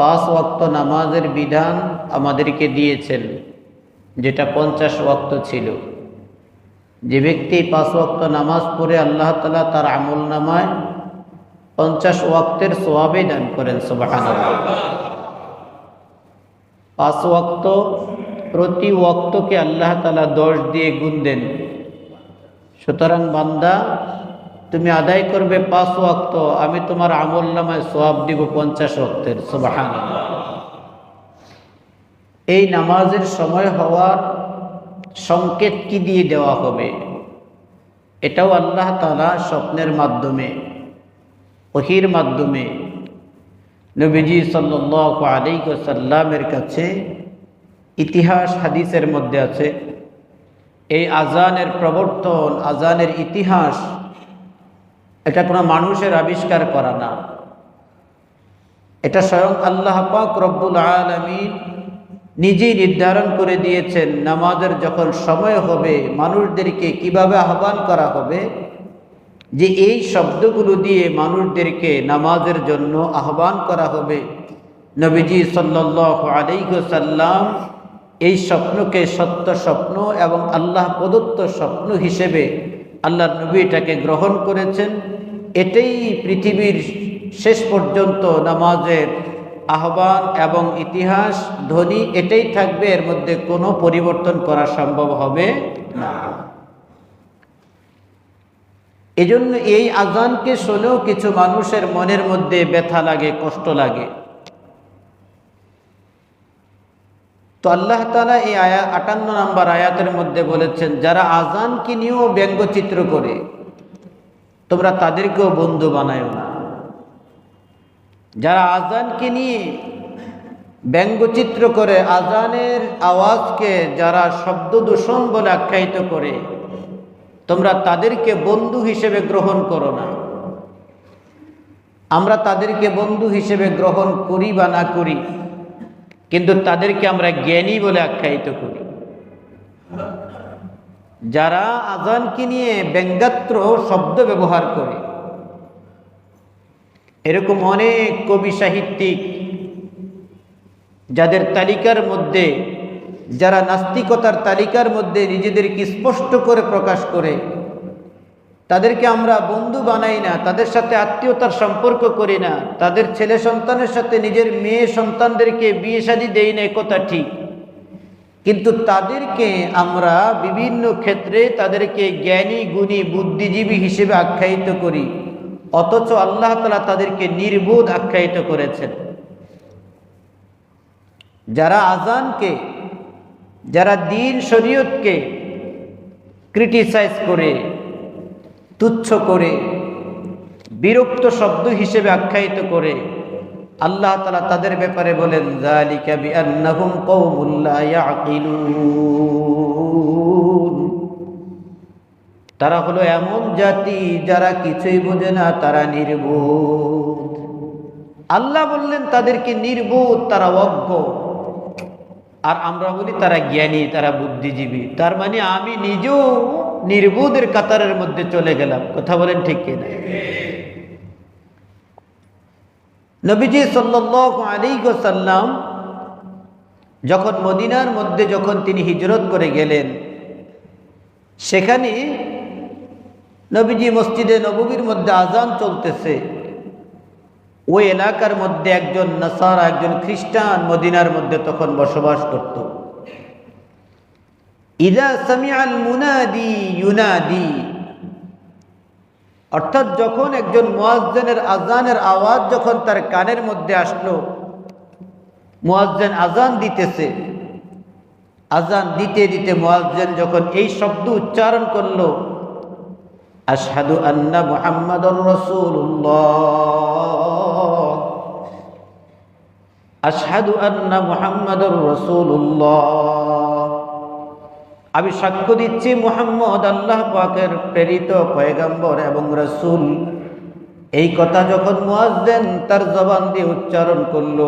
পাঁচ ওয়াক্ত নামাজের বিধান আমাদেরকে দিয়েছেন, যেটা পঞ্চাশ ওয়াক্ত ছিল। যে ব্যক্তি পাঁচ ওয়াক্ত নামাজ পড়ে আল্লাহ তালা তার আমল নামায় পঞ্চাশ ওয়াক্তের সোয়াবে দান করেন সুবাহান পাঁচ ওয়াক্ত প্রতি ওয়াক্তকে আল্লাহ তালা দশ দিয়ে গুণ দেন। সুতরাং বান্দা তুমি আদায় করবে পাঁচ ওয়াক্ত, আমি তোমার আমল নামায় সোয়াব দিব পঞ্চাশ ওয়াক্তের সুবাহান এই নামাজের সময় হওয়ার সংকেত কি দিয়ে দেওয়া হবে? এটাও আল্লাহ তালা স্বপ্নের মাধ্যমে, ওহির মাধ্যমে নবীজি সাল্লাহ আলাইসাল্লামের কাছে ইতিহাস হাদিসের মধ্যে আছে, এই আজানের প্রবর্তন, আজানের ইতিহাস এটা কোনো মানুষের আবিষ্কার করা না। এটা স্বয়ং আল্লাহ পাক রব্বুল আলমিন নিজেই নির্ধারণ করে দিয়েছেন, নামাজের যখন সময় হবে, মানুষদেরকে কীভাবে আহ্বান করা হবে? যে এই শব্দগুলো দিয়ে মানুষদেরকে নামাজের জন্য আহ্বান করা হবে। নবীজি সাল্লাহ আলাইসাল্লাম এই স্বপ্নকে সত্য স্বপ্ন এবং আল্লাহ প্রদত্ত স্বপ্ন হিসেবে আল্লাহ নবী এটাকে গ্রহণ করেছেন। এটাই পৃথিবীর শেষ পর্যন্ত নামাজের আহ্বান এবং ইতিহাস ধ্বনি, এটাই থাকবে, এর মধ্যে কোনো পরিবর্তন করা সম্ভব হবে না। এজন্য এই আজানকে শুনেও কিছু মানুষের মনের মধ্যে ব্যথা লাগে, কষ্ট লাগে। তো আল্লাহ তালা এই আয়া আটান্ন নম্বর আয়াতের মধ্যে বলেছেন, যারা আজানকে নিয়েও ব্যঙ্গচিত্র করে, তোমরা তাদেরকেও বন্ধু বানায় না। যারা আজানকে নিয়ে ব্যঙ্গচিত্র করে আজানের আওয়াজকে যারা শব্দ দূষণ বলে আখ্যায়িত করে, তোমরা তাদেরকে বন্ধু হিসেবে গ্রহণ করো না। আমরা তাদেরকে বন্ধু হিসেবে গ্রহণ করি বা না করি কিন্তু তাদেরকে আমরা জ্ঞানী বলে আখ্যায়িত করি। যারা আজানকে নিয়ে ব্যঙ্গাত্র শব্দ ব্যবহার করে, এরকম অনেক কবি সাহিত্যিক যাদের তালিকার মধ্যে, যারা নাস্তিকতার তালিকার মধ্যে নিজেদেরকে স্পষ্ট করে প্রকাশ করে তাদেরকে আমরা বন্ধু বানাই না, তাদের সাথে আত্মীয়তার সম্পর্ক করি না, তাদের ছেলে সন্তানের সাথে নিজের মেয়ে সন্তানদেরকে বিয়ে শাদি দেই না কথা ঠিক। কিন্তু তাদেরকে আমরা বিভিন্ন ক্ষেত্রে তাদেরকে জ্ঞানী, গুণী, বুদ্ধিজীবী হিসেবে আখ্যায়িত করি, অথচ আল্লাহ তালা তাদেরকে নির্বোধ আখ্যায়িত করেছেন। যারা আজানকে যারা দিন শরীয়তকে ক্রিটিসাইজ করে তুচ্ছ করে, বিরক্ত শব্দ হিসেবে আখ্যায়িত করে, আল্লাহ তালা তাদের ব্যাপারে বলেন তারা হলো এমন জাতি যারা কিছুই বোঝে না, তারা নির্বোধ। আল্লাহ বললেন, তাদেরকে নির্বোধ, তারা অজ্ঞ। আর আমরা বলি, তারা জ্ঞানী, তারা বুদ্ধিজীবী। তার মানে আমি নিজেও নির্বোধের কাতারের মধ্যে চলে গেলাম। কথা বলেন ঠিক কিনা? নবীজি সাল্লাহ আলী সাল্লাম যখন মদিনার মধ্যে যখন তিনি হিজরত করে গেলেন, সেখানে নবীজি মসজিদে নববীর মধ্যে আজান চলতেছে। ওই এলাকার মধ্যে একজন নাসারা, একজন খ্রিস্টান মদিনার মধ্যে তখন বসবাস করত। ইউনাদি। অর্থাৎ যখন একজন মোয়াজ্জেনের আজানের আওয়াজ যখন তার কানের মধ্যে আসলো, মোয়াজ্জেন আজান দিতেছে। আজান দিতে দিতে মোয়াজ্জেন যখন এই শব্দ উচ্চারণ করল, আশহাদু আন্না মুহাম্মাদুর রাসূলুল্লাহ। আশহাদু আন্না মুহাম্মাদুর রাসূলুল্লাহ। আমি সাক্ষ্য দিচ্ছি মুহাম্মদ আল্লাহ পাকের প্রেরিত পয়গম্বর এবং রসুল। এই কথা যখন মুয়াজ্জেন তার জবান দিয়ে উচ্চারণ করল,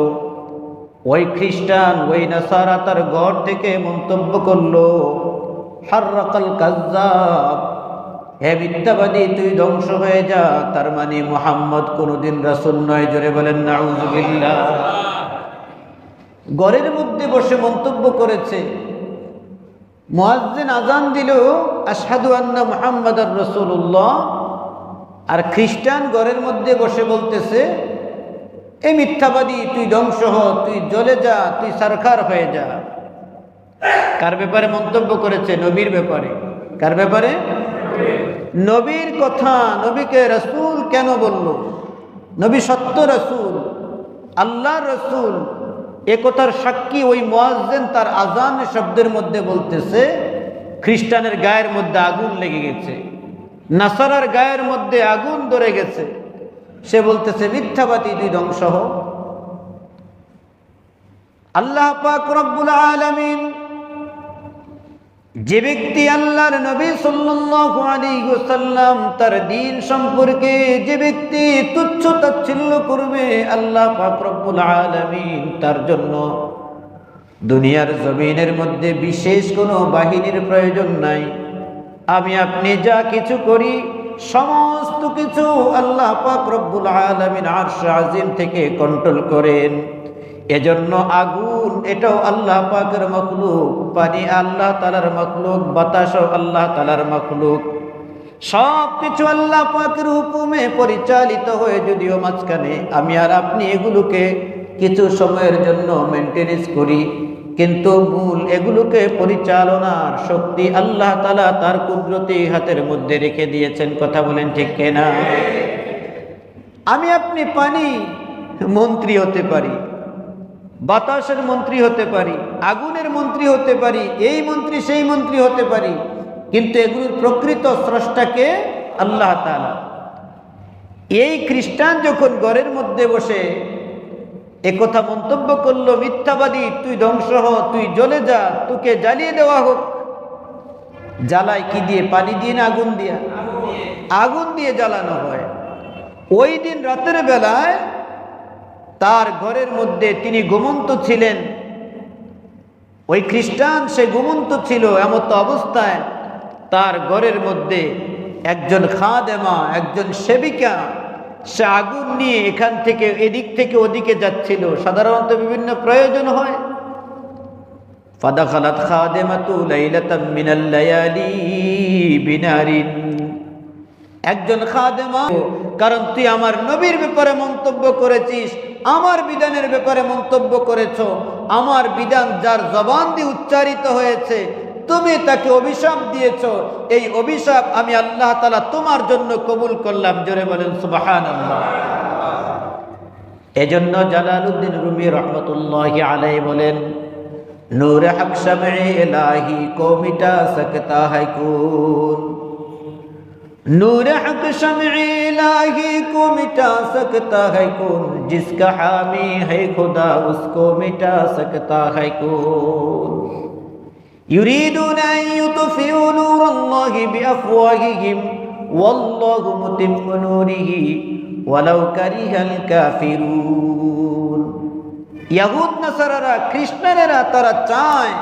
ওই খ্রিস্টান, ওই নাসারা তার ঘর থেকে মন্তব্য করল, হার্রাকাল কাজ্জাব, হে মিথ্যাবাদী, তুই ধ্বংস হয়ে যা। তার মানে মোহাম্মদ কোনোদিন রাসুল নয়, জোরে বলেন, নাউজুবিল্লাহ। ঘরের মধ্যে বসে মন্তব্য করেছে মোয়াজ্জেন আজান দিল আসাদু আন্না মোহাম্মদ রসুল্লাহ আর খ্রিস্টান ঘরের মধ্যে বসে বলতেছে, এ মিথ্যাবাদী, তুই ধ্বংস হ, তুই জ্বলে যা, তুই সারখার হয়ে যা। কার ব্যাপারে মন্তব্য করেছে? নবীর ব্যাপারে। কার ব্যাপারে? নবীর কথা, নবীকে রসুল কেন বলল? নবী সত্য রসুল আল্লাহ রসুল। এ কথার সাক্ষী ওই মোয়াজ্জেন তার আজান শব্দের মধ্যে বলতেছে, খ্রিস্টানের গায়ের মধ্যে আগুন লেগে গেছে, নাসারার গায়ের মধ্যে আগুন ধরে গেছে। সে বলতেছে, মিথ্যাবাদী, তুই ধ্বংস হ। আল্লাহ পাক রব্বুল আলামিন যে ব্যক্তি আল্লাহর নবী সাল্লাল্লাহু আলাইহি ওয়াসাল্লাম তার দ্বীন সম্পর্কে যে ব্যক্তি তুচ্ছ তাচ্ছিল্য করবে, আল্লাহ পাক রব্বুল আলামিন তার জন্য দুনিয়ার জমিনের মধ্যে বিশেষ কোনো বাহিনীর প্রয়োজন নাই। আমি আপনি যা কিছু করি, সমস্ত কিছু আল্লাহ পাক রব্বুল আলামিন আরশ আজিম থেকে কন্ট্রোল করেন। এজন্য আগুন, এটাও আল্লাহ পাকের মখলুক। পানি আল্লাহ তালার মখলুক, বাতাসও আল্লাহ তালার মখলুক। সব কিছু আল্লাহ পাকের হুকুমে পরিচালিত হয়ে যদিও মাঝখানে আমি আর আপনি এগুলোকে কিছু সময়ের জন্য মেনটেনেন্স করি, কিন্তু মূল এগুলোকে পরিচালনার শক্তি আল্লাহ তালা তার কুদরতি হাতের মধ্যে রেখে দিয়েছেন। কথা বলেন ঠিক কেনা? আমি আপনি পানি মন্ত্রী হতে পারি বাতাসের মন্ত্রী হতে পারি, আগুনের মন্ত্রী হতে পারি, এই মন্ত্রী সেই মন্ত্রী হতে পারি, কিন্তু এগুলোর প্রকৃত স্রষ্টাকে আল্লাহ তালা এই খ্রিস্টান যখন ঘরের মধ্যে বসে একথা মন্তব্য করল, মিথ্যাবাদী, তুই ধ্বংস হ, তুই জ্বলে যা, তোকে জ্বালিয়ে দেওয়া হোক। জ্বালায় কি দিয়ে? পানি দিয়ে না আগুন দিয়া? আগুন দিয়ে জ্বালানো হয়। ওই দিন রাতের বেলায় তার ঘরের মধ্যে তিনি ঘুমন্ত ছিলেন। ওই খ্রিস্টান সে ঘুমন্ত ছিল এমত অবস্থায় তার ঘরের মধ্যে একজন খাদেমা, একজন সেবিকা, সে আগুন নিয়ে এখান থেকে এদিক থেকে ওদিকে যাচ্ছিল। সাধারণত বিভিন্ন প্রয়োজন হয়। ফাদা খালাত খাদেমাতু লাইলাতাম মিনাল লায়ালি বিনারিন। একজন খাদেমা। কারণ তুই আমার নবীর ব্যাপারে মন্তব্য করেছিস, আমার বিধানের ব্যাপারে মন্তব্য করেছ, আমার বিধান যার জবান দিয়ে উচ্চারিত হয়েছে, তুমি তাকে অভিশাপ দিয়েছ, এই অভিশাপ আমি আল্লাহ তালা তোমার জন্য কবুল করলাম। জোরে বলেন সুবাহান এজন্য জালালউদ্দিন রুমি রহমতুল্লাহ আলাই বলেন, নূর হক শমে এলাহি কো মিটা সকতা نور حق شمع الہی کو مٹا سکتا ہے کون جس کا حامی ہے خدا اس کو مٹا سکتا ہے کون یریدون ان یطفئوا نور اللہ بافواہہم واللہ متم نورہ ولو کرہ الکافرون یہود نصارরা খ্রিস্টানেরা তারা চায়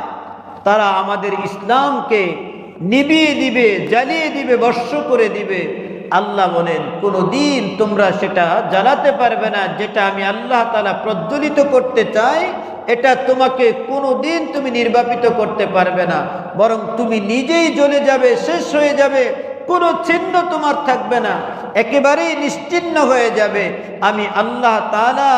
তারা আমাদের ইসলামকে নিবিয়ে দিবে, জ্বালিয়ে দিবে, বর্ষ করে দিবে। আল্লাহ বলেন, কোনো দিন তোমরা সেটা জ্বালাতে পারবে না, যেটা আমি আল্লাহ তালা প্রজ্বলিত করতে চাই, এটা তোমাকে কোনো দিন তুমি নির্বাপিত করতে পারবে না। বরং তুমি নিজেই জ্বলে যাবে, শেষ হয়ে যাবে, কোনো চিহ্ন তোমার থাকবে না, একেবারেই নিশ্চিন্ন হয়ে যাবে। আমি আল্লাহ তালা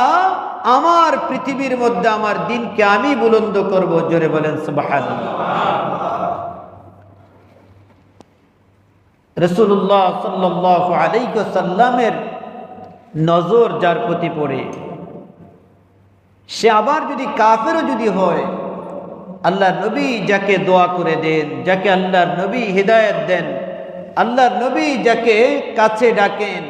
আমার পৃথিবীর মধ্যে আমার দিনকে আমি বুলন্দ করব। জোরে বলেন, সুবহানাল্লাহ। রসুল্লাহ সাল্লাহ আলাইসাল্লামের নজর যার প্রতি পড়ে, সে আবার যদি কাফেরও যদি হয় আল্লাহ নবী যাকে দোয়া করে দেন, যাকে আল্লাহর নবী হেদায়ত দেন, আল্লাহর নবী যাকে কাছে ডাকেন,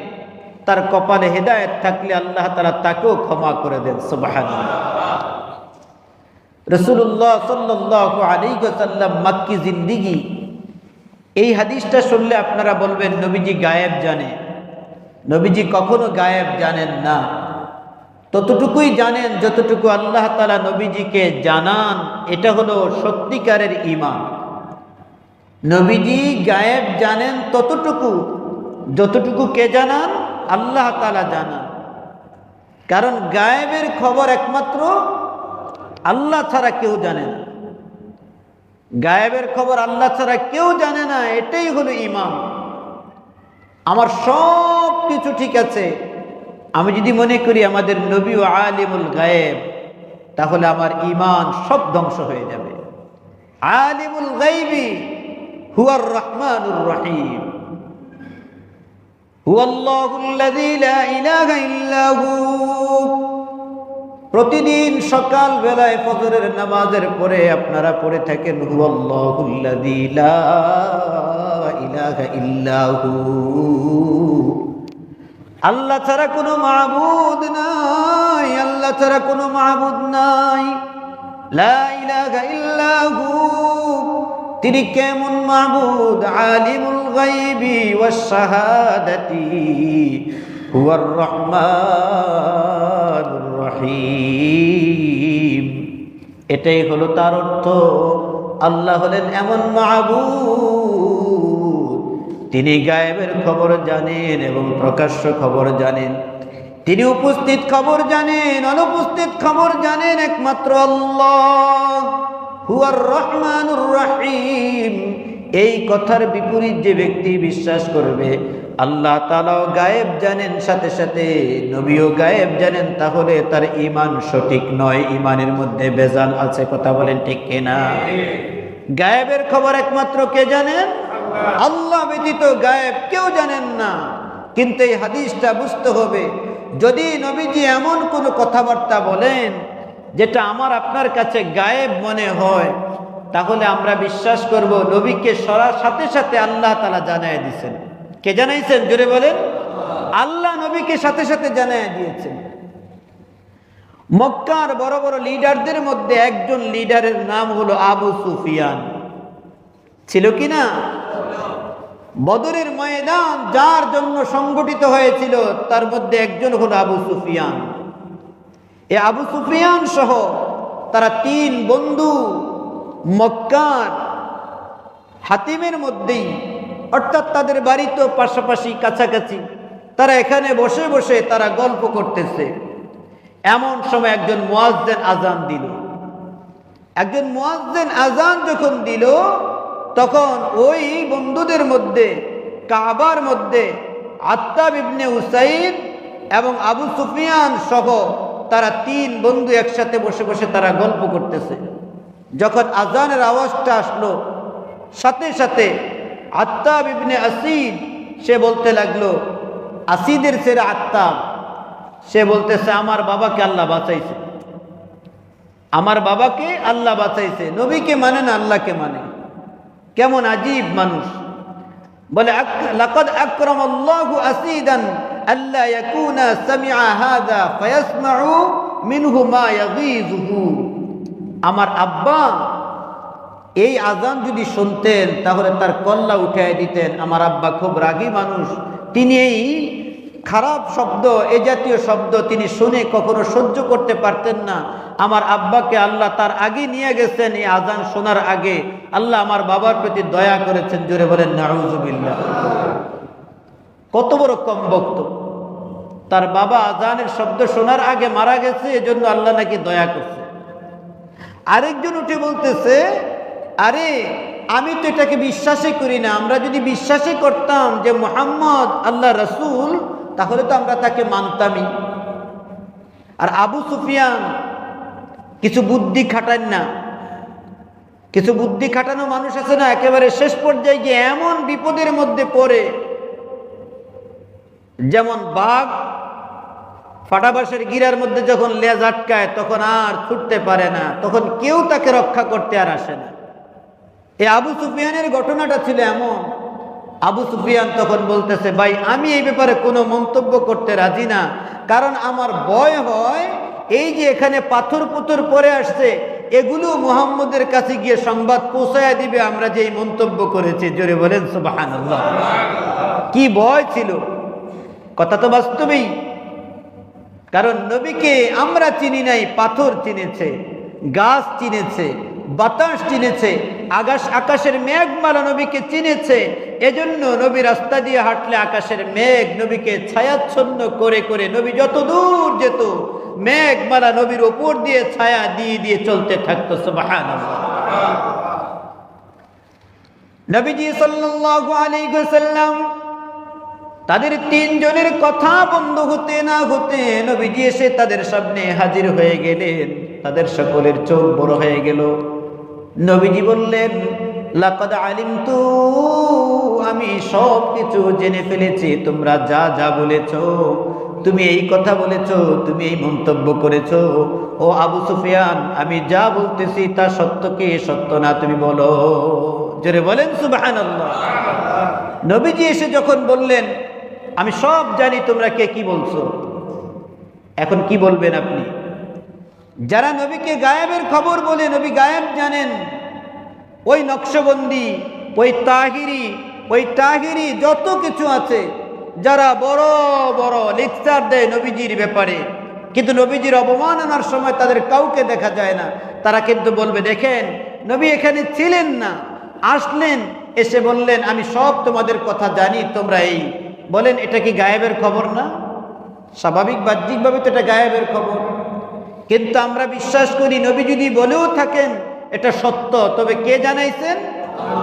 তার কপালে হেদায়ত থাকলে আল্লাহ তালা তাকেও ক্ষমা করে দেন রসুল্লাহ সাল্লাহ আলাইসাল্লাম মাক্কি জিন্দিগি এই হাদিসটা শুনলে আপনারা বলবেন, নবীজি গায়েব জানে। নবীজি কখনো গায়েব জানেন না। ততটুকুই জানেন যতটুকু আল্লাহ তালা নবীজিকে জানান, এটা হলো সত্যিকারের ইমান নবীজি গায়েব জানেন ততটুকু, যতটুকু কে জানান? আল্লাহ তালা জানান। কারণ গায়েবের খবর একমাত্র আল্লাহ ছাড়া কেউ জানে না। গায়েবের খবর আল্লাহ ছাড়া কেউ জানে না, এটাই হলো ইমান আমার সব কিছু ঠিক আছে। আমি যদি মনে করি আমাদের নবী ও আলিমুল গায়েব, তাহলে আমার ইমান সব ধ্বংস হয়ে যাবে। আলিমুল গাইবি হুয়ার রহমানুর রহিম। হুয়াল্লাহুল্লাযী লা ইলাহা ইল্লা হু। প্রতিদিন সকাল বেলায় ফজরের নামাজের পরে আপনারা পড়ে থাকেন আল্লাহ ছাড়া কোনো মাহবুদ নাই, আল্লাহ ছাড়া কোনো মাহবুদ নাই। তিনি কেমন মাহবুদ আলিমুল রহমানুর রহিম। এটাই হলো তার অর্থ। আল্লাহ হলেন এমন মাহবুব তিনি গায়েবের খবর জানেন এবং প্রকাশ্য খবর জানেন। তিনি উপস্থিত খবর জানেন, অনুপস্থিত খবর জানেন একমাত্র আল্লাহ। হুয়ার রহমানুর রহিম। এই কথার বিপরীত যে ব্যক্তি বিশ্বাস করবে আল্লাহ তালাও গায়েব জানেন, সাথে সাথে নবীও গায়েব জানেন, তাহলে তার ইমান সঠিক নয় ইমানের মধ্যে বেজাল আছে, কথা বলেন ঠিক কিনা? গায়েবের খবর একমাত্র কে জানেন? আল্লাহ ব্যতীত গায়েব কেউ জানেন না। কিন্তু এই হাদিসটা বুঝতে হবে, যদি নবীজি এমন কোনো কথাবার্তা বলেন, যেটা আমার আপনার কাছে গায়েব মনে হয়, তাহলে আমরা বিশ্বাস করব নবীকে সরার সাথে সাথে আল্লাহ তালা জানাই দিয়েছেন। কে জানাইছেন? জোরে বলেন। আল্লাহ নবীকে সাথে সাথে জানাই দিয়েছেন। মক্কার বড় বড় লিডারদের মধ্যে একজন লিডারের নাম হলো আবু সুফিয়ান। ছিল কি না? বদরের ময়দান যার জন্য সংগঠিত হয়েছিল, তার মধ্যে একজন হলো আবু সুফিয়ান। এ আবু সুফিয়ান সহ তারা তিন বন্ধু মক্কার হাতিমের মধ্যেই অর্থাৎ তাদের বাড়ি তো পাশাপাশি কাছাকাছি। তারা এখানে বসে বসে তারা গল্প করতেছে। এমন সময় একজন মোয়াজ্জেন আজান দিল। একজন মোয়াজ্জেন আজান যখন দিল, তখন ওই বন্ধুদের মধ্যে, কাবার মধ্যে আত্তাব ইবনে উসাইদ এবং আবু সুফিয়ান সহ তারা তিন বন্ধু একসাথে বসে বসে তারা গল্প করতেছে। যখন আজানের আওয়াজটা আসলো, সাথে সাথে আত্তাব ইবনে আসিদ, সে বলতে লাগল, আসিদের সেরা আত্তাব। সে বলতেছে, আমার বাবাকে আল্লাহ বাঁচাইছে। আমার বাবাকে আল্লাহ বাঁচাইছে। নবীকে মানে না আল্লাহকে মানে? কেমন আজীব মানুষ। বলে লাকাদ আকরাম আল্লাহু আসিদান আল্লা ইয়াকুনা সামিআ হাযা ফায়াসমাউ মিনহু মা ইয়াগীযুহু। আমার আব্বা এই আজান যদি শুনতেন, তাহলে তার কল্লা উঠাই দিতেন। আমার আব্বা খুব রাগী মানুষ। তিনি এই খারাপ শব্দ, এ জাতীয় শব্দ তিনি শুনে কখনো সহ্য করতে পারতেন না। আমার আব্বাকে আল্লাহ তার আগে নিয়ে গেছেন এই আজান শোনার আগে। আল্লাহ আমার বাবার প্রতি দয়া করেছেন। জোরে বলেন নাউজুবিল্লাহ কত বড় কম বক্ত তার বাবা আজানের শব্দ শোনার আগে মারা গেছে, এজন্য আল্লাহ নাকি দয়া করছে। আরেকজন উঠে বলতেছে আরে, আমি তো এটাকে বিশ্বাসই করি না। আমরা যদি বিশ্বাসই করতাম যে মোহাম্মদ আল্লাহ রসুল, তাহলে তো আমরা তাকে মানতামই। আর আবু সুফিয়ান কিছু বুদ্ধি খাটান না। কিছু বুদ্ধি খাটানো মানুষ আছে না, একেবারে শেষ পর্যায়ে গিয়ে এমন বিপদের মধ্যে পড়ে। যেমন বাঘ ফাটাবাসের গিরার মধ্যে যখন লেজ আটকায়, তখন আর ছুটতে পারে না। তখন কেউ তাকে রক্ষা করতে আর আসে না। এই আবু সুফিয়ানের ঘটনাটা ছিল এমন। আবু সুফিয়ান তখন বলতেছে, ভাই, আমি এই ব্যাপারে কোনো মন্তব্য করতে রাজি না। কারণ আমার ভয় হয় এই যে এখানে পাথর পুথর পরে আসছে, এগুলো মুহাম্মদের কাছে গিয়ে সংবাদ পৌঁছায় দিবে আমরা যে এই মন্তব্য করেছি। জোরে বলেন সুবাহান কি ভয় ছিল? কথা তো বাস্তবেই। কারণ নবীকে আমরা চিনি নাই, পাথর চিনেছে, গাছ চিনেছে বাতাস চিনেছে, আকাশ, আকাশের মেঘমালা নবীকে চিনেছে। এজন্য নবী রাস্তা দিয়ে হাঁটলে আকাশের মেঘ নবীকে ছায়াচ্ছন্ন করে করে নবী যত দূর যেত মেঘমালা নবীর উপর দিয়ে ছায়া দিয়ে দিয়ে চলতে থাকতো সুবাহান নবীজি সাল্লাল্লাহু আলাইহি তাদের তিনজনের কথা বন্ধ হতে না হতে নবীজি এসে তাদের সামনে হাজির হয়ে গেলেন। তাদের সকলের চোখ বড় হয়ে গেল। নবীজি বললেন আমি সব কিছু জেনে ফেলেছি, তোমরা যা যা বলেছ, তুমি এই কথা বলেছ, তুমি এই মন্তব্য করেছ। ও আবু সুফিয়ান, আমি যা বলতেছি তা সত্য কি, সত্য না, তুমি বলো। জোরে বলেন, সুবহানাল্লাহ। নবীজি এসে যখন বললেন, আমি সব জানি তোমরা কে, কি বলছো? এখন কি বলবেন আপনি? যারা নবীকে গায়েবের খবর বলে নবী গায়েব জানেন, ওই নকশবন্দি, ওই তাহিরি ওই তাহিরি যত কিছু আছে, যারা বড় বড় লেকচার দেয় নবীজির ব্যাপারে, কিন্তু নবীজির অবমাননার সময় তাদের কাউকে দেখা যায় না। তারা কিন্তু বলবে, দেখেন, নবী এখানে ছিলেন না, আসলেন, এসে বললেন, আমি সব তোমাদের কথা জানি, তোমরা এই। বলেন, এটা কি গায়েবের খবর না? স্বাভাবিক, বাহ্যিকভাবে তো এটা গায়েবের খবর। কিন্তু আমরা বিশ্বাস করি নবী যদি বলেও থাকেন, এটা সত্য। তবে কে জানাইছেন?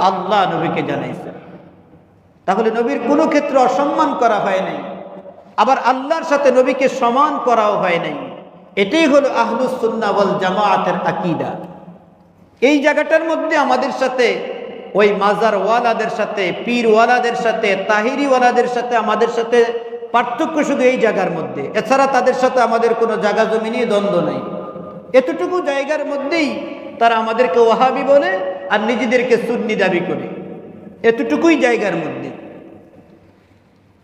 আল্লাহ নবীকে জানাইছেন। তাহলে নবীর কোনো ক্ষেত্রে অসম্মান করা হয় নাই। আবার আল্লাহর সাথে নবীকে সমান করাও হয় নাই। এটাই হলো আহলুসুন্না ওয়াল জামায়াতের আকিদা। এই জায়গাটার মধ্যে আমাদের সাথে, ওই মাজার ওয়ালাদের সাথে পীর ওয়ালাদের সাথে তাহিরি ওয়ালাদের সাথে, আমাদের সাথে পার্থক্য শুধু এই জায়গার মধ্যে। এছাড়া তাদের সাথে আমাদের কোনো জায়গা জমি নিয়ে দ্বন্দ্ব নাই। এতটুকু জায়গার মধ্যেই তারা আমাদেরকে ওয়াহাবি বলে আর নিজেদেরকে সুন্নি দাবি করে। এতটুকুই জায়গার মধ্যে।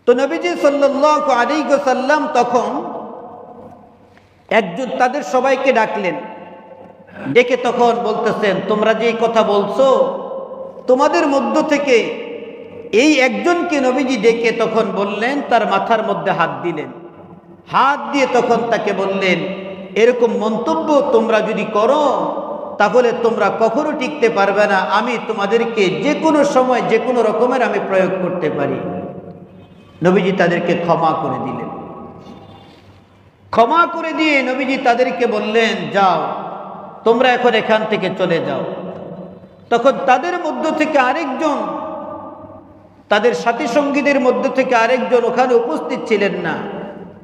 তো নবীজি সাল্লাহ আলী সাল্লাম তখন একজন তাদের সবাইকে ডাকলেন। ডেকে তখন বলতেছেন, তোমরা যে কথা বলছো, তোমাদের মধ্য থেকে এই একজনকে নবীজি ডেকে তখন বললেন, তার মাথার মধ্যে হাত দিলেন। হাত দিয়ে তখন তাকে বললেন, এরকম মন্তব্য তোমরা যদি করো, তাহলে তোমরা কখনো টিকতে পারবে না। আমি তোমাদেরকে যে কোনো সময়, যে কোনো রকমের আমি প্রয়োগ করতে পারি। নবীজি তাদেরকে ক্ষমা করে দিলেন। ক্ষমা করে দিয়ে নবীজি তাদেরকে বললেন, যাও, তোমরা এখন এখান থেকে চলে যাও। তখন তাদের মধ্য থেকে আরেকজন তাদের সাথী সঙ্গীদের মধ্য থেকে আরেকজন ওখানে উপস্থিত ছিলেন না।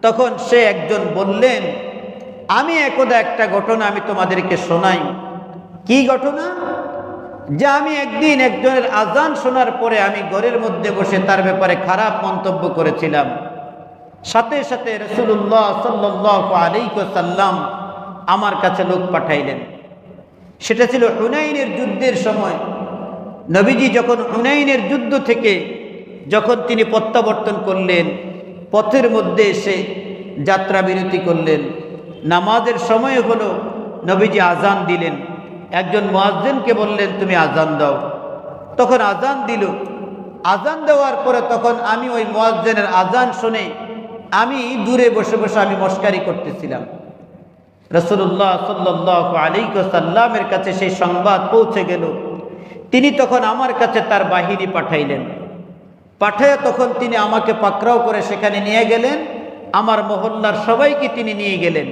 তখন সে একজন বললেন, আমি একদা একটা ঘটনা আমি তোমাদেরকে শোনাই। কি ঘটনা? যে আমি একদিন একজনের আজান শোনার পরে আমি ঘরের মধ্যে বসে তার ব্যাপারে খারাপ মন্তব্য করেছিলাম। সাথে সাথে রসুল্লাহ সাল্লাহ আলাইসাল্লাম আমার কাছে লোক পাঠাইলেন। সেটা ছিল হুনাইনের যুদ্ধের সময়। নবীজি যখন হুনাইনের যুদ্ধ থেকে যখন তিনি প্রত্যাবর্তন করলেন, পথের মধ্যে এসে যাত্রা বিরতি করলেন, নামাজের সময় হলো নবীজি আজান দিলেন। একজন মোয়াজ্জেনকে বললেন, তুমি আজান দাও। তখন আজান দিল। আজান দেওয়ার পরে তখন আমি ওই মোয়াজ্জেনের আজান শুনে আমি দূরে বসে বসে আমি মস্কারি করতেছিলাম। রসুল্লাহ সাল্লাহ আলিকসাল্লামের কাছে সেই সংবাদ পৌঁছে গেল। তিনি তখন আমার কাছে তার বাহিনী পাঠাইলেন। পাঠায় তখন তিনি আমাকে পাকড়াও করে সেখানে নিয়ে গেলেন। আমার মহল্লার সবাইকে তিনি নিয়ে গেলেন।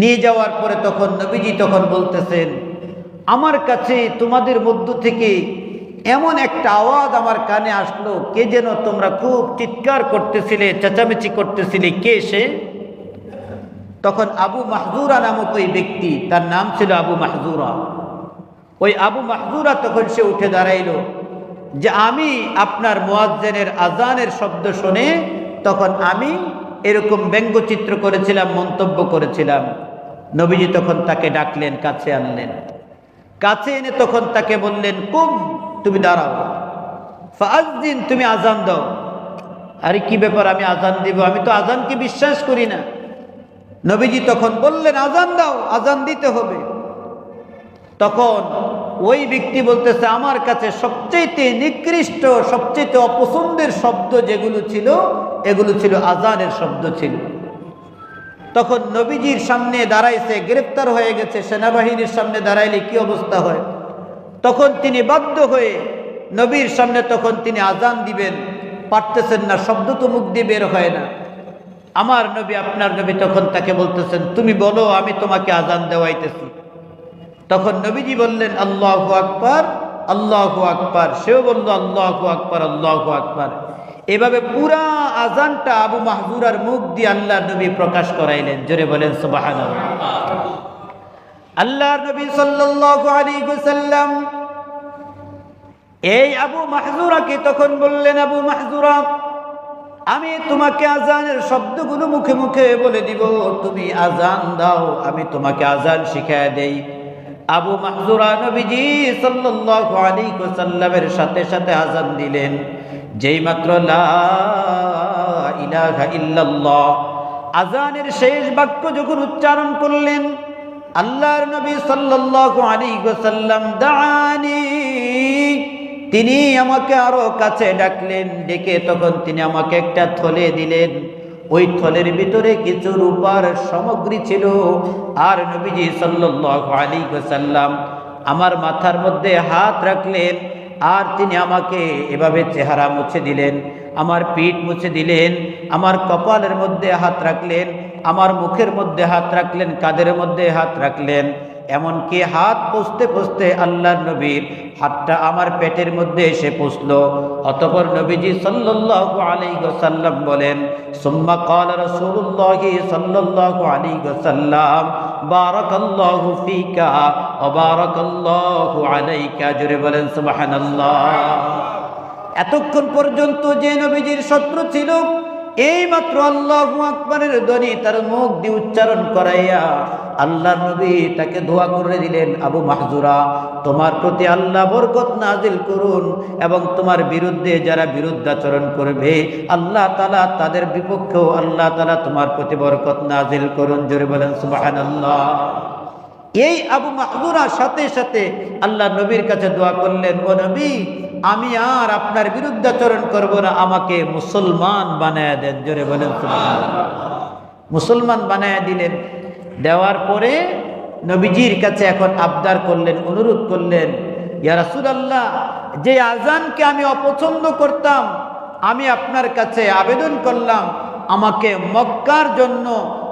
নিয়ে যাওয়ার পরে তখন নবীজি তখন বলতেছেন, আমার কাছে তোমাদের মধ্য থেকে এমন একটা আওয়াজ আমার কানে আসলো, কে যেন তোমরা খুব চিৎকার করতেছিলে, চেঁচামেচি করতেছিলে, কে সে? তখন আবু মাহজুরা নামক ওই ব্যক্তি, তার নাম ছিল আবু মাহজুরা। ওই আবু মাহজুরা তখন সে উঠে দাঁড়াইল। যে আমি আপনার মোয়াজ্জেনের আজানের শব্দ শুনে তখন আমি এরকম ব্যঙ্গচিত্র করেছিলাম, মন্তব্য করেছিলাম। নবীজি তখন তাকে ডাকলেন, কাছে আনলেন। কাছে এনে তখন তাকে বললেন, কুম, তুমি দাঁড়াও। ফাজদিন তুমি আজান দাও। আরে, কি ব্যাপার? আমি আজান দিব? আমি তো আজানকে বিশ্বাস করি না। নবীজি তখন বললেন আজান দাও আজান দিতে হবে। তখন ওই ব্যক্তি বলতেছে, আমার কাছে সবচেয়ে নিকৃষ্ট সবচেয়ে অপছন্দের শব্দ যেগুলো ছিল, এগুলো ছিল আজানের শব্দ ছিল। তখন নবীজির সামনে দাঁড়াইছে গ্রেপ্তার হয়ে গেছে, সেনাবাহিনীর সামনে দাঁড়াইলে কি অবস্থা হয়? তখন তিনি বাধ্য হয়ে নবীর সামনে তখন তিনি আজান দিবেন। পারতেছেন না, শব্দ তো মুখ দিয়ে বের হয় না। আমার নবী, আপনার নবী তখন তাকে বলতেছেন, তুমি বলো, আমি তোমাকে আজান দেওয়াইতেছি। তখন নবীজি বললেন, আল্লাহ আকবার আল্লাহ আকবার। সেও বলল, আল্লাহ আকবার আল্লাহ আকবার। এভাবে পুরা আজানটা আবু মাহজুরার মুখ দিয়ে আল্লাহ নবী প্রকাশ করাইলেন। জোরে বলেন সুবাহান আল্লাহ নবী সাল্লাল্লাহু আলাইহি এই আবু মাহজুরাকে তখন বললেন, আবু মাহজুরা, আমি তোমাকে আজানের শব্দগুলো মুখে মুখে বলে দিব। তুমি আজান দাও, আমি তোমাকে আজান শিখায় দেই। আবু মাহজুরা নবীজি সাল্লাল্লাহু আলাইহি ওয়াসাল্লামের সাথে সাথে আজান দিলেন। যেই মাত্র লা ইলাহা ইল্লাল্লাহ, আজানের শেষ বাক্য যখন উচ্চারণ করলেন, আল্লাহর নবী সাল্লাল্লাহু আলাইহি ওয়াসাল্লাম দাআনি, তিনি আমাকে আরও কাছে ডাকলেন, ডেকে তখন তিনি আমাকে একটা থলে দিলেন। ওই থলের ভিতরে কিছু রূপার সামগ্রী ছিল। আর নবীজি সাল্লাল্লাহু আলাইহি ওয়াসাল্লাম আমার মাথার মধ্যে হাত রাখলেন আর তিনি আমাকে এভাবে চেহারা মুছে দিলেন, আমার পিঠ মুছে দিলেন, আমার কপালের মধ্যে হাত রাখলেন, আমার মুখের মধ্যে হাত রাখলেন, কাদের মধ্যে হাত রাখলেন এমনকি হাত পুষতে পুষতে আল্লাহ নবীর হাতটা আমার পেটের মধ্যে এসে পুষল। অতপর নবীজি সাল্লাল্লাহু আলাইহি ওয়াসাল্লাম বলেন, সুম্মা ক্বালা রাসূলুল্লাহি সাল্লাল্লাহু আলাইহি ওয়াসাল্লাম, বারাকাল্লাহু ফিকা ওয়া বারাকাল্লাহু আলাইকা। জুরে বলেন, সুবহানাল্লাহ। এতক্ষণ পর্যন্ত যে নবীজির শত্রু ছিল এই মাত্র আল্লাহ আকবরের ধ্বনি তার মুখ দিয়ে উচ্চারণ করাইয়া আল্লাহ নবী তাকে ধোয়া করে দিলেন, আবু মাহজুরা, তোমার প্রতি আল্লাহ বরকত নাজিল করুন এবং তোমার বিরুদ্ধে যারা বিরুদ্ধাচরণ করবে, আল্লাহ তালা তাদের বিপক্ষেও আল্লাহ তালা তোমার প্রতি বরকত নাজিল করুন। জোরে বলেন সুবাহান আল্লাহ এই আবু মাহজুরা সাথে সাথে আল্লাহ নবীর কাছে দোয়া করলেন, ও নবী, আমি আর আপনার বিরুদ্ধাচরণ করব না। আমাকে মুসলমান বানায় দেন। জোরে বলেন মুসলমান বানায় দিলেন। দেওয়ার পরে নবীজির কাছে এখন আবদার করলেন, অনুরোধ করলেন, ইয়া রাসূলুল্লাহ, যে আজানকে আমি অপছন্দ করতাম, আমি আপনার কাছে আবেদন করলাম। আমাকে মক্কার জন্য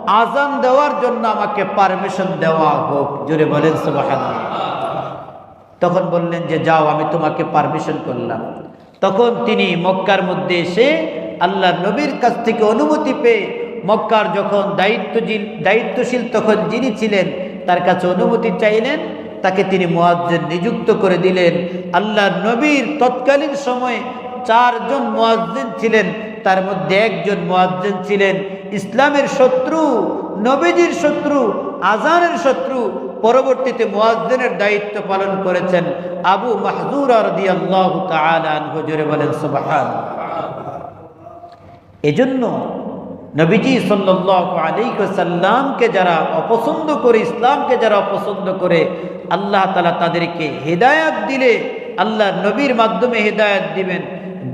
আজান দেওয়ার জন্য আমাকে পারমিশন দেওয়া হোক। জোরে বলেন সুবহানাল্লাহ। তখন বললেন যে, যাও, আমি তোমাকে পারমিশন করলাম। তখন তিনি মক্কার মধ্যে এসে আল্লাহ নবীর কাছ থেকে অনুমতি পেয়ে মক্কার যখন দায়িত্বশীল দায়িত্বশীল তখন যিনি ছিলেন, তার কাছে অনুমতি চাইলেন। তাকে তিনি মোয়াজ্জেন নিযুক্ত করে দিলেন। আল্লাহ নবীর তৎকালীন সময়ে চারজন মোয়াজ্জেন ছিলেন, তার মধ্যে একজন মোয়াজ্জেন ছিলেন। ইসলামের শত্রু, নবীজির শত্রু, আজানের শত্রু, পরবর্তীতে মুয়াজ্জিনের দায়িত্ব পালন করেছেন আবু মাহজুর রাদিয়াল্লাহু তাআলা আনহু, জোরে বলেন সুবহান এজন্য নবীজি সাল্লাল্লাহু আলাইহি ওয়াসাল্লামকে যারা অপছন্দ করে, ইসলামকে যারা অপছন্দ করে, আল্লাহ তাআলা তাদেরকে হেদায়েত দিলে, আল্লাহ নবীর মাধ্যমে হেদায়েত দিবেন।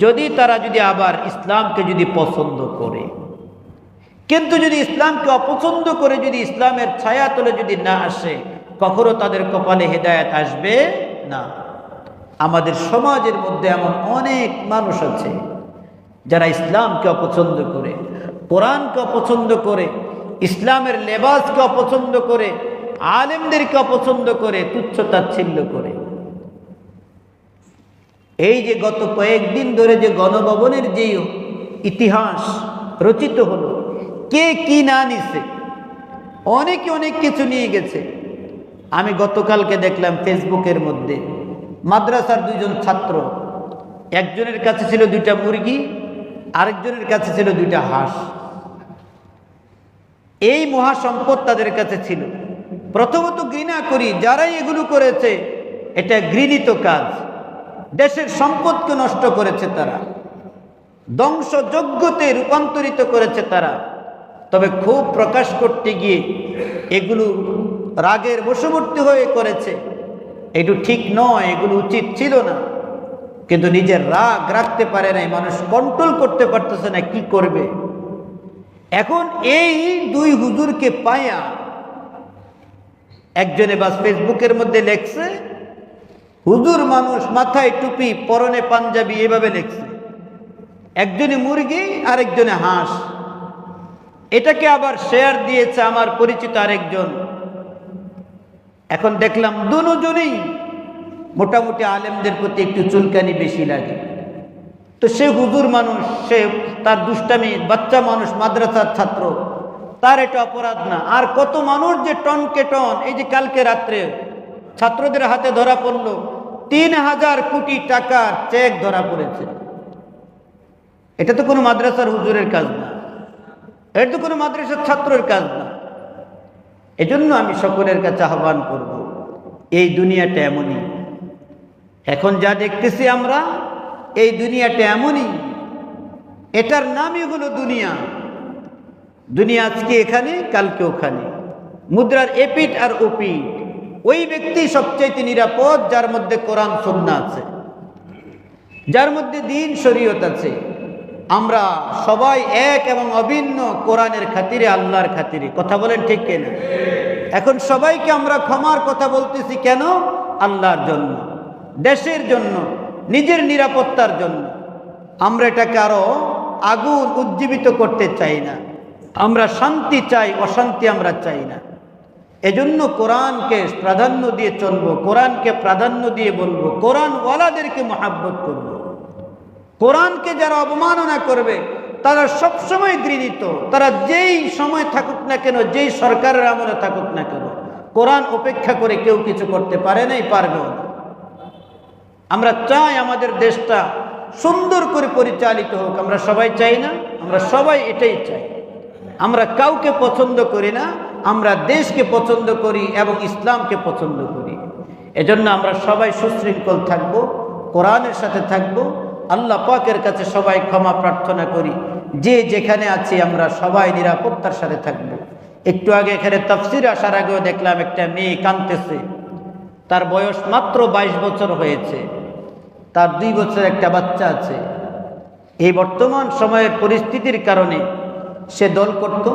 যদি তারা যদি আবার ইসলামকে যদি পছন্দ করে, কিন্তু যদি ইসলামকে অপছন্দ করে, যদি ইসলামের ছায়া তলে যদি না আসে, কখনো তাদের কপালে হেদায়াত আসবে না। আমাদের সমাজের মধ্যে এমন অনেক মানুষ আছে যারা ইসলামকে অপছন্দ করে, কোরআনকে অপছন্দ করে, ইসলামের লেবাসকে অপছন্দ করে, আলেমদেরকে অপছন্দ করে, তুচ্ছ তাচ্ছিল্য করে। এই যে গত কয়েকদিন ধরে যে গণভবনের যে ইতিহাস রচিত হলো, কে কি না নিছে? অনেকে অনেক কিছু নিয়ে গেছে। আমি গতকালকে দেখলাম ফেসবুকের মধ্যে, মাদ্রাসার দুজন ছাত্র, একজনের কাছে ছিল দুইটা মুরগি, আরেকজনের কাছে ছিল দুইটা হাঁস। এই মহাসম্পদ তাদের কাছে ছিল। প্রথমত ঘৃণা করি, যারাই এগুলো করেছে, এটা ঘৃণিত কাজ। দেশের সম্পদকে নষ্ট করেছে তারা ধ্বংসযোগ্যতে রূপান্তরিত করেছে তারা। তবে খুব প্রকাশ করতে গিয়ে এগুলো রাগের বশবর্তী হয়ে করেছে। এটু ঠিক নয়, এগুলো উচিত ছিল না। কিন্তু নিজের রাগ রাখতে পারে নাই, মানুষ কন্ট্রোল করতে পারতেছে না কি করবে। এখন এই দুই হুজুরকে পায়া একজনে বাস ফেসবুকের মধ্যে লেখছে হুজুর মানুষ মাথায় টুপি, পরনে পাঞ্জাবি, এভাবে লেখছে। একজনে মুরগি, আরেকজনে হাঁস। এটাকে আবার শেয়ার দিয়েছে আমার পরিচিত আরেকজন। এখন দেখলাম দুজনেই মোটামুটি আলেমদের প্রতি একটু চুলকানি বেশি লাগে। তো সে হুজুর মানুষ, সে তার দুষ্টামি, বাচ্চা মানুষ, মাদ্রাসার ছাত্র, তার এটা অপরাধ না। আর কত মানুষ যে টনকে টন, এই যে কালকে রাত্রে ছাত্রদের হাতে ধরা পড়ল তিন হাজার কোটি টাকার চেক ধরা পড়েছে। এটা তো কোনো মাদ্রাসার হুজুরের কাজ না। এটা তো কোনো মাদ্রাসার ছাত্রের কাজ না। এজন্য আমি সকলের কাছে আহ্বান করব, এই দুনিয়াটা এমনই। এখন যা দেখতেছি আমরা, এই দুনিয়াটা এমনই। এটার নামই হলো দুনিয়া। দুনিয়া আজকে এখানে, কালকে ওখানে। মুদ্রার এপিট আর ওপিট ওই ব্যক্তি সবচাইতে নিরাপদ, যার মধ্যে কোরআন সন্না আছে। যার মধ্যে দিন, শরীয়ত আছে। আমরা সবাই এক এবং অভিন্ন কোরআনের খাতিরে, আল্লাহর খাতিরে। কথা বলেন ঠিক কেনা? এখন সবাইকে আমরা ক্ষমার কথা বলতেছি কেন? আল্লাহর জন্য, দেশের জন্য, নিজের নিরাপত্তার জন্য। আমরা এটাকে আরও আগুন উজ্জীবিত করতে চাই না। আমরা শান্তি চাই, অশান্তি আমরা চাই না। এজন্য কোরআনকে প্রাধান্য দিয়ে চলবো, কোরআনকে প্রাধান্য দিয়ে বলব কোরআন ওয়ালাদেরকে মহাব্বত করব। কোরআনকে যারা অবমাননা করবে, তারা সবসময় গৃহীত তারা যেই সময় থাকুক না কেন, যেই সরকারের আমলে থাকুক না কেন, কোরআন অপেক্ষা করে কেউ কিছু করতে পারে নাই, পারবেও না আমরা চাই আমাদের দেশটা সুন্দর করে পরিচালিত হোক, আমরা সবাই চাই না, আমরা সবাই এটাই চাই আমরা কাউকে পছন্দ করি না আমরা দেশকে পছন্দ করি এবং ইসলামকে পছন্দ করি। এজন্য আমরা সবাই সুশৃঙ্খল থাকব, কোরআনের সাথে থাকব, আল্লাহ পাকের কাছে সবাই ক্ষমা প্রার্থনা করি। যে যেখানে আছি আমরা সবাই নিরাপত্তার সাথে থাকব। একটু আগে এখানে তফসির আসার আগেও দেখলাম একটা মেয়ে কাঁদতেছে। তার বয়স মাত্র ২২ বছর হয়েছে। তার দুই বছর একটা বাচ্চা আছে। এই বর্তমান সময়ের পরিস্থিতির কারণে সে দল করত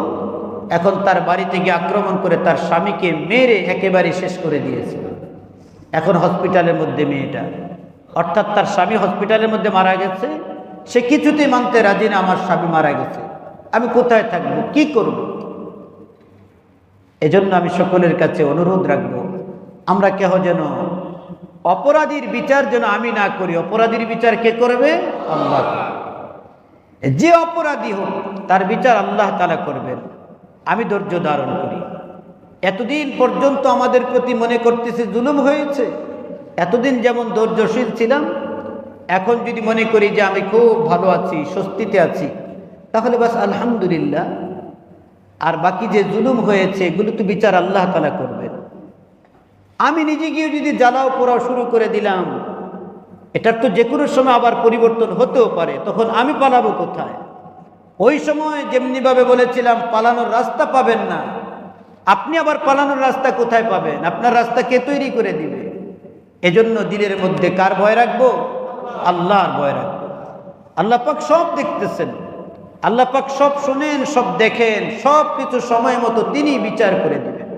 এখন তার বাড়িতে গিয়ে আক্রমণ করে তার স্বামীকে মেরে একেবারে শেষ করে দিয়েছে। এখন হসপিটালের মধ্যে মেয়েটা। অর্থাৎ তার স্বামী হসপিটালের মধ্যে মারা গেছে। সে কিছুতেই মানতে রাজি না, আমার স্বামী মারা গেছে। আমি কোথায় থাকব? কি করব? এজন্য আমি সকলের কাছে অনুরোধ রাখব, আমরা কেহ যেন অপরাধীর বিচার যেন আমি না করি। অপরাধীর বিচার কে করবে? আল্লাহ। যে অপরাধী হোক, তার বিচার আল্লাহ তালা করবেন। আমি ধৈর্য ধারণ করি। এতদিন পর্যন্ত আমাদের প্রতি মনে করতেছে জুলুম হয়েছে। এতদিন যেমন ধৈর্যশীল ছিলাম, এখন যদি মনে করি যে আমি খুব ভালো আছি, স্বস্তিতে আছি, তাহলে বাস আলহামদুলিল্লাহ। আর বাকি যে জুলুম হয়েছে, এগুলো তো বিচার আল্লাহ তালা করবেন। আমি নিজে গিয়ে যদি জ্বালাও পোড়াও শুরু করে দিলাম, এটার তো যে কোনো সময় আবার পরিবর্তন হতেও পারে, তখন আমি পালাবো কোথায়? ওই সময় যেমনিভাবে বলেছিলাম, পালানোর রাস্তা পাবেন না। আপনি আবার পালানোর রাস্তা কোথায় পাবেন? আপনার রাস্তা কে তৈরি করে দিবে? এজন্য দিলের মধ্যে কার ভয় রাখব? আল্লাহর ভয় রাখব। আল্লাহ পাক সব দেখতেছেন। আল্লাহ পাক সব শুনেন, সব দেখেন, সব কিছু সময় মতো তিনি বিচার করে দিবেন।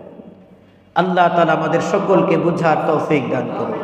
আল্লাহ তালা আমাদের সকলকে বুঝার তৌফিক দান করুন।